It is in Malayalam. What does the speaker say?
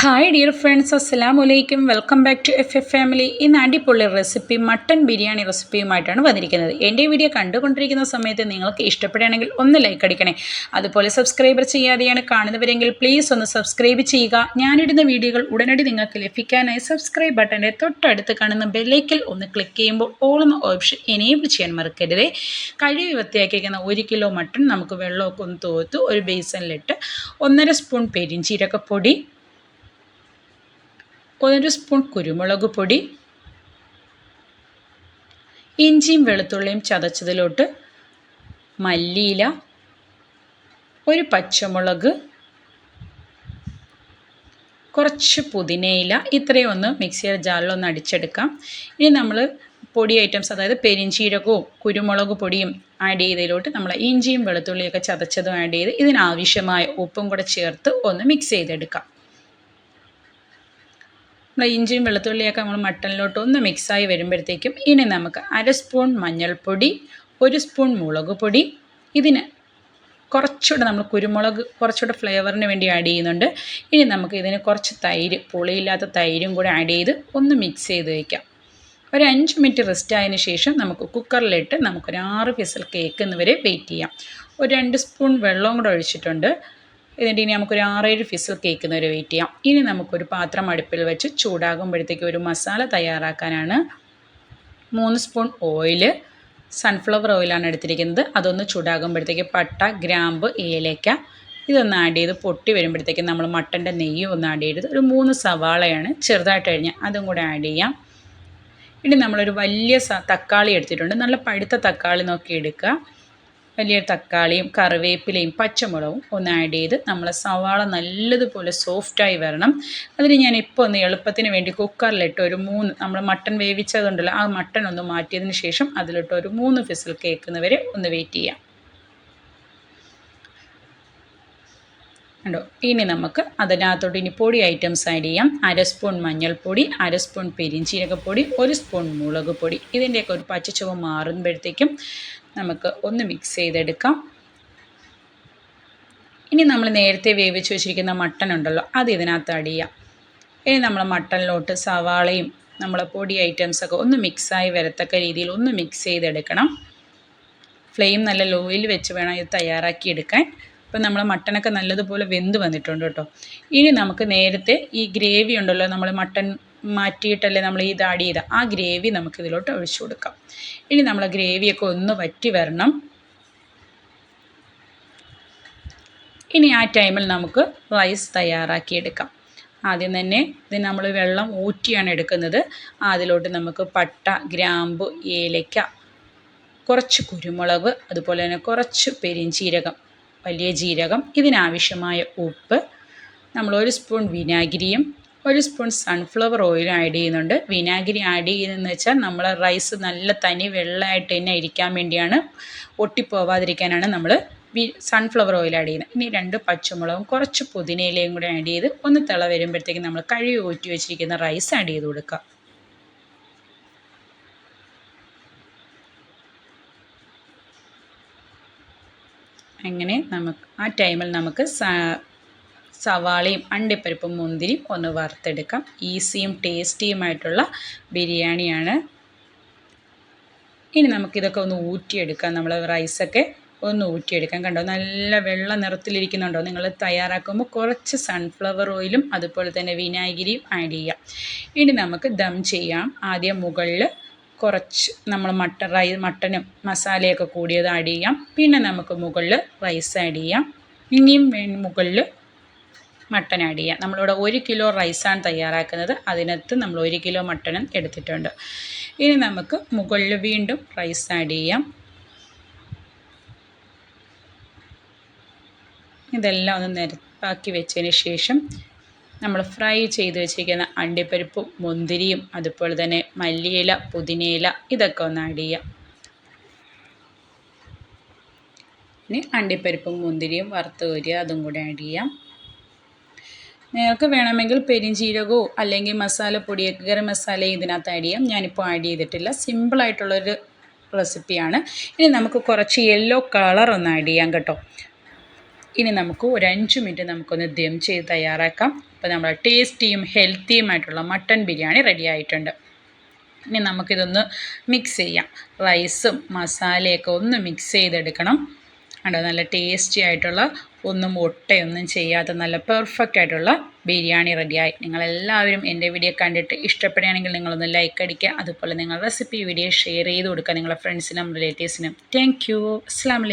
ഹായ് ഡിയർ ഫ്രണ്ട്സ് അസ്സലാമു അലൈക്കും welcome back to F F family ഇന്ന് അടിപൊളി റെസിപ്പി മട്ടൺ ബിരിയാണി റെസിപ്പിയുമായിട്ടാണ് വന്നിരിക്കുന്നത്. എന്റെ വീഡിയോ കണ്ടുകൊണ്ടിരിക്കുന്ന സമയത്ത് നിങ്ങൾക്ക് ഇഷ്ടപ്പെടുകയാണെങ്കിൽ ഒന്ന് ലൈക്ക് അടിക്കണേ. അതുപോലെ സബ്സ്ക്രൈബർ ചെയ്യാതെയാണ് കാണുന്നവരെങ്കിൽ പ്ലീസ് ഒന്ന് സബ്സ്ക്രൈബ് ചെയ്യുക. ഞാനിടുന്ന വീഡിയോകൾ ഉടനടി നിങ്ങൾക്ക് ലഭിക്കാനായി സബ്സ്ക്രൈബ് ബട്ടന്റെ തൊട്ടടുത്ത് കാണുന്ന ബെല്ലേക്കിൽ ഒന്ന് ക്ലിക്ക് ചെയ്യുമ്പോൾ ഓൾ എന്ന ഓപ്ഷൻ എനേബിൾ ചെയ്യാൻ മറക്കരുത്. കഴുകി വൃത്തിയാക്കിയിരിക്കുന്ന ഒരു കിലോ മട്ടൺ നമുക്ക് വെള്ളമൊക്കെ ഒന്ന് തോത്ത് ഒരു ബേസനിലിട്ട് ഒന്നര സ്പൂൺ പെരിഞ്ചീരകപ്പൊടി ഒരു സ്പൂൺ കുരുമുളക് പൊടി ഇഞ്ചിയും വെളുത്തുള്ളിയും ചതച്ചതിലോട്ട് മല്ലിയില ഒരു പച്ചമുളക് കുറച്ച് പുതിനയില ഇത്രയും ഒന്ന് മിക്സിയുടെ ജാറിലൊന്ന് അടിച്ചെടുക്കാം. ഇനി നമ്മൾ പൊടി ഐറ്റംസ് അതായത് പെരിഞ്ചീരകവും കുരുമുളക് പൊടിയും ആഡ് ചെയ്തതിലോട്ട് നമ്മൾ ഇഞ്ചിയും വെളുത്തുള്ളിയൊക്കെ ചതച്ചതും ആഡ് ചെയ്ത് ഇതിനാവശ്യമായ ഉപ്പും കൂടെ ചേർത്ത് ഒന്ന് മിക്സ് ചെയ്തെടുക്കാം. നമ്മൾ ഇഞ്ചിയും വെളുത്തുള്ളിയൊക്കെ നമ്മൾ മട്ടനിലോട്ട് ഒന്ന് മിക്സായി വരുമ്പോഴത്തേക്കും ഇനി നമുക്ക് അര സ്പൂൺ മഞ്ഞൾപ്പൊടി ഒരു സ്പൂൺ മുളക് പൊടി. ഇതിന് കുറച്ചുകൂടെ നമ്മൾ കുരുമുളക് കുറച്ചുകൂടെ ഫ്ലേവറിന് വേണ്ടി ആഡ് ചെയ്യുന്നുണ്ട്. ഇനി നമുക്ക് ഇതിന് കുറച്ച് തൈര് പുളിയില്ലാത്ത തൈരും കൂടെ ആഡ് ചെയ്ത് ഒന്ന് മിക്സ് ചെയ്ത് വയ്ക്കാം ഒരു അഞ്ച് മിനിറ്റ് റെസ്റ്റ് ആയതിനു ശേഷം നമുക്ക് കുക്കറിലിട്ട് നമുക്കൊരു ആറ് കേക്ക് കേൾക്കുന്നവരെ വെയിറ്റ് ചെയ്യാം. ഒരു രണ്ട് സ്പൂൺ വെള്ളവും കൂടെ ഒഴിച്ചിട്ടുണ്ട്. എന്നിട്ട് ഇനി നമുക്കൊരു ആറേഴ് ഫിസിൽ കേൾക്കുന്ന ഒരു വെയിറ്റ് ചെയ്യാം. ഇനി നമുക്കൊരു പാത്രം അടുപ്പിൽ വെച്ച് ചൂടാകുമ്പോഴത്തേക്ക് ഒരു മസാല തയ്യാറാക്കാനാണ്. മൂന്ന് സ്പൂൺ ഓയിൽ സൺഫ്ലവർ ഓയിലാണ് എടുത്തിരിക്കുന്നത്. അതൊന്ന് ചൂടാകുമ്പോഴത്തേക്ക് പട്ട ഗ്രാമ്പ് ഏലയ്ക്ക ഇതൊന്ന് ആഡ് ചെയ്ത് പൊട്ടി വരുമ്പോഴത്തേക്ക് നമ്മൾ മട്ടന്റെ നെയ്യ് ഒന്ന് ആഡ് ചെയ്തത് ഒരു മൂന്ന് സവാളയാണ് ചെറുതായിട്ട് കഴിഞ്ഞാൽ അതും കൂടെ ആഡ് ചെയ്യാം. ഇനി നമ്മളൊരു വലിയ തക്കാളി എടുത്തിട്ടുണ്ട്. നല്ല പഴുത്ത തക്കാളി നോക്കി എടുക്കുക. വലിയ തക്കാളിയും കറിവേപ്പിലയും പച്ചമുളകും ഒന്ന് ആഡ് ചെയ്ത് നമ്മൾ സവാള നല്ലതുപോലെ സോഫ്റ്റായി വരണം. അതിന് ഞാൻ ഇപ്പോൾ ഒന്ന് എളുപ്പത്തിന് വേണ്ടി കുക്കറിലിട്ട് ഒരു മൂന്ന് നമ്മൾ മട്ടൺ വേവിച്ചതുണ്ടല്ലോ ആ മട്ടൺ ഒന്ന് മാറ്റിയതിന് ശേഷം അതിലിട്ട് ഒരു മൂന്ന് ഫിസിൽ കേൾക്കുന്നവരെ ഒന്ന് വെയിറ്റ് ചെയ്യാം. കണ്ടോ? ഇനി നമുക്ക് അതിനകത്തോട്ട് ഇനി പൊടി ഐറ്റംസ് ആഡ് ചെയ്യാം. അര സ്പൂൺ മഞ്ഞൾപ്പൊടി അര സ്പൂൺ പെരിഞ്ചീരകപ്പൊടി ഒരു സ്പൂൺ മുളക് പൊടി ഇതിന്റെയൊക്കെ ഒരു പച്ചച്ചുവ മാറുമ്പോഴത്തേക്കും നമുക്ക് ഒന്ന് മിക്സ് ചെയ്തെടുക്കാം. ഇനി നമ്മൾ നേരത്തെ വേവിച്ച് വെച്ചിരിക്കുന്ന മട്ടൺ ഉണ്ടല്ലോ അത് ഇതിനകത്ത് ആഡ് ചെയ്യാം. ഇനി നമ്മൾ മട്ടണിലോട്ട് സവാളയും നമ്മളെ പൊടി ഐറ്റംസൊക്കെ ഒന്ന് മിക്സായി വരത്തക്ക രീതിയിൽ ഒന്ന് മിക്സ് ചെയ്തെടുക്കണം. ഫ്ലെയിം നല്ല ലോയിൽ വെച്ച് വേണം ഇത് തയ്യാറാക്കിയെടുക്കാൻ അപ്പോൾ നമ്മൾ മട്ടനൊക്കെ നല്ലതുപോലെ വെന്ത് വന്നിട്ടുണ്ട് കേട്ടോ. ഇനി നമുക്ക് നേരത്തെ ഈ ഗ്രേവി ഉണ്ടല്ലോ നമ്മൾ മട്ടൻ മാറ്റിയിട്ടല്ലേ നമ്മൾ ഈ ആഡ് ചെയ്ത? ആ ഗ്രേവി നമുക്ക് ഇതിലോട്ട് ഒഴിച്ചു കൊടുക്കാം. ഇനി നമ്മൾ ഗ്രേവിയൊക്കെ ഒന്ന് വറ്റി വരണം. ഇനി ആ ടൈമിൽ നമുക്ക് റൈസ് തയ്യാറാക്കിയെടുക്കാം. ആദ്യം തന്നെ ഇത് നമ്മൾ വെള്ളം ഊറ്റിയാണ് എടുക്കുന്നത്. അതിലോട്ട് നമുക്ക് പട്ട ഗ്രാമ്പു ഏലയ്ക്ക കുറച്ച് കുരുമുളക് അതുപോലെ തന്നെ കുറച്ച് പെരിഞ്ചീരകം വലിയ ജീരകം ഇതിനാവശ്യമായ ഉപ്പ് നമ്മൾ ഒരു സ്പൂൺ വിനാഗിരിയും ഒരു സ്പൂൺ സൺഫ്ലവർ ഓയിൽ ആഡ് ചെയ്യുന്നുണ്ട്. വിനാഗിരി ആഡ് ചെയ്യുന്നതെന്ന് വെച്ചാൽ നമ്മൾ റൈസ് നല്ല തനി വെള്ളമായിട്ട് തന്നെ ഇരിക്കാൻ വേണ്ടിയാണ് ഒട്ടിപ്പോവാതിരിക്കാനാണ് നമ്മൾ വി സൺഫ്ലവർ ഓയിൽ ആഡ് ചെയ്യുന്നത്. ഇനി രണ്ട് പച്ചമുളകും കുറച്ച് പുതിനയിലയും കൂടെ ആഡ് ചെയ്ത് ഒന്ന് തിള വരുമ്പോഴത്തേക്കും നമ്മൾ കഴുകി ഊറ്റി വെച്ചിരിക്കുന്ന റൈസ് ആഡ് ചെയ്ത് കൊടുക്കുക. അങ്ങനെ നമുക്ക് ആ ടൈമിൽ നമുക്ക് സവാളയും അണ്ടിപ്പരിപ്പും മുന്തിരിയും ഒന്ന് വറുത്തെടുക്കാം. ഈസിയും ടേസ്റ്റിയുമായിട്ടുള്ള ബിരിയാണിയാണ്. ഇനി നമുക്കിതൊക്കെ ഒന്ന് ഊറ്റിയെടുക്കാം. നമ്മൾ റൈസൊക്കെ ഒന്ന് ഊറ്റിയെടുക്കാം. കണ്ടോ? നല്ല വെള്ള നിറത്തിലിരിക്കുന്നുണ്ടോ? നിങ്ങൾ തയ്യാറാക്കുമ്പോൾ കുറച്ച് സൺഫ്ലവർ ഓയിലും അതുപോലെ തന്നെ വിനാഗിരിയും ആഡ് ചെയ്യാം. ഇനി നമുക്ക് ദം ചെയ്യാം. ആദ്യം മുകളിൽ കുറച്ച് നമ്മൾ മട്ടൻ റൈ മട്ടനും മസാലയൊക്കെ കൂടിയത് ആഡ് ചെയ്യാം. പിന്നെ നമുക്ക് മുകളിൽ റൈസ് ആഡ് ചെയ്യാം. ഇനിയും മുകളിൽ മട്ടൻ ആഡ് ചെയ്യാം. നമ്മളിവിടെ ഒരു കിലോ റൈസാണ് തയ്യാറാക്കുന്നത്. അതിനകത്ത് നമ്മൾ ഒരു കിലോ മട്ടണും എടുത്തിട്ടുണ്ട്. ഇനി നമുക്ക് മുകളിൽ വീണ്ടും റൈസ് ആഡ് ചെയ്യാം. ഇതെല്ലാം ഒന്ന് നിരപ്പാക്കി വെച്ചതിന് ശേഷം നമ്മൾ ഫ്രൈ ചെയ്ത് വെച്ചിരിക്കുന്ന അണ്ടിപ്പരിപ്പും മുന്തിരിയും അതുപോലെ തന്നെ മല്ലിയില പുതിനയില ഇതൊക്കെ ഒന്ന് ആഡ് ചെയ്യാം. ഇനി അണ്ടിപ്പരിപ്പും മുന്തിരിയും വറുത്ത് കോരിയ അതും കൂടി ആഡ് ചെയ്യാം. നിങ്ങൾക്ക് വേണമെങ്കിൽ പെരിഞ്ചീരകമോ അല്ലെങ്കിൽ മസാലപ്പൊടിയൊക്കെ ഗരം മസാല ഇതിനകത്ത് ആഡ് ചെയ്യാം. ഞാനിപ്പോൾ ആഡ് ചെയ്തിട്ടില്ല. സിമ്പിളായിട്ടുള്ളൊരു റെസിപ്പിയാണ് ഇനി നമുക്ക് കുറച്ച് യെല്ലോ കളർ ഒന്ന് ആഡ് ചെയ്യാം കേട്ടോ. ഇനി നമുക്ക് ഒരു അഞ്ച് മിനിറ്റ് നമുക്കൊന്ന് ദം ചെയ്ത് തയ്യാറാക്കാം. അപ്പോൾ നമ്മുടെ ടേസ്റ്റിയും ഹെൽത്തിയുമായിട്ടുള്ള മട്ടൺ ബിരിയാണി റെഡി ആയിട്ടുണ്ട്. ഇനി നമുക്കിതൊന്ന് മിക്സ് ചെയ്യാം. റൈസും മസാലയൊക്കെ ഒന്ന് മിക്സ് ചെയ്തെടുക്കണം. കണ്ടോ? നല്ല ടേസ്റ്റി ആയിട്ടുള്ള ഒന്നും ഒട്ടയൊന്നും ചെയ്യാത്ത നല്ല പെർഫെക്റ്റ് ആയിട്ടുള്ള ബിരിയാണി റെഡിയായി. നിങ്ങളെല്ലാവരും എന്റെ വീഡിയോ കണ്ടിട്ട് ഇഷ്ടപ്പെടുകയാണെങ്കിൽ നിങ്ങളൊന്ന് ലൈക്ക് അടിക്കുക. അതുപോലെ നിങ്ങൾ റെസിപ്പി വീഡിയോ ഷെയർ ചെയ്ത് കൊടുക്കുക നിങ്ങളുടെ ഫ്രണ്ട്സിനും റിലേറ്റീവ്സിനും താങ്ക് യു അസ്സാം